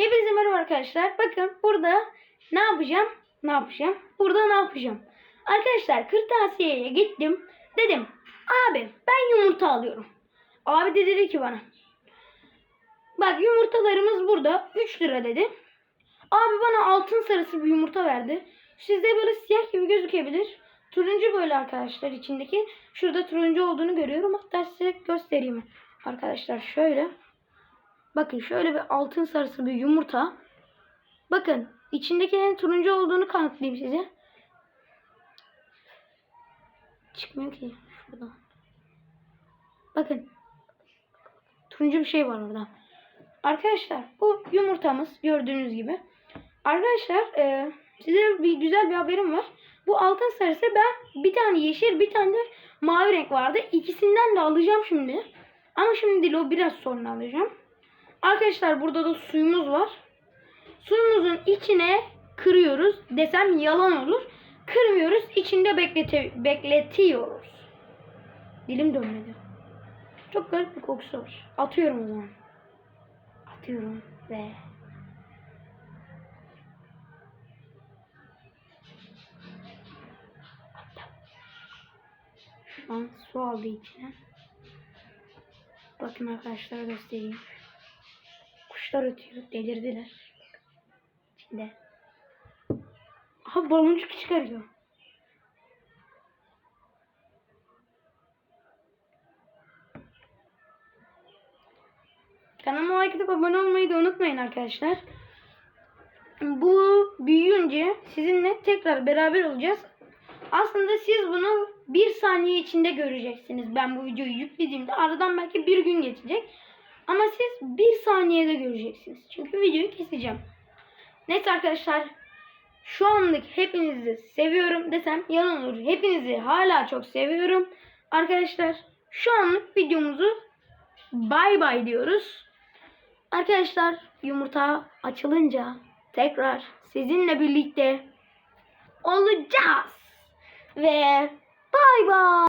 Hepinize merhaba arkadaşlar. Bakın burada ne yapacağım? Ne yapacağım? Burada ne yapacağım? Arkadaşlar kırtasiyeye gittim. Dedim abi ben yumurta alıyorum. Abi de dedi ki bana. Bak yumurtalarımız burada 3 lira dedi. Abi bana altın sarısı bir yumurta verdi. Sizde böyle siyah gibi gözükebilir. Turuncu böyle arkadaşlar içindeki. Şurada turuncu olduğunu görüyorum. Hatta size göstereyim. Arkadaşlar şöyle. Bakın şöyle bir altın sarısı bir yumurta. Bakın içindekinin turuncu olduğunu kanıtlayayım size. Çıkmıyor ki şuradan. Bakın. Turuncu bir şey var orada. Arkadaşlar bu yumurtamız gördüğünüz gibi. Arkadaşlar e, size bir güzel bir haberim var. Bu altın sarısı ben bir tane yeşil bir tane de mavi renk vardı. İkisinden de alacağım şimdi. Ama şimdi değil o biraz sonra alacağım. Arkadaşlar burada da suyumuz var. Suyumuzun içine kırıyoruz desem yalan olur. Kırmıyoruz içinde beklete bekletiyoruz. Dilim dönmedi. Çok garip bir kokusu var. Atıyorum o zaman. Atıyorum ve. Şu an su aldı içine. Bakın arkadaşlar göstereyim. Kuşlar ötüyor. Delirdiler. İçinde. Aha baloncuk çıkarıyor. Kanalıma like atıp abone olmayı da unutmayın arkadaşlar. Bu büyüyünce sizinle tekrar beraber olacağız. Aslında siz bunu bir saniye içinde göreceksiniz. Ben bu videoyu yüklediğimde aradan belki bir gün geçecek. Ama siz bir saniyede göreceksiniz. Çünkü videoyu keseceğim. Neyse arkadaşlar. Şu anlık hepinizi seviyorum desem yalan olur. Hepinizi hala çok seviyorum. Arkadaşlar şu anlık videomuzu bay bay diyoruz. Arkadaşlar yumurta açılınca tekrar sizinle birlikte olacağız. Ve bay bay.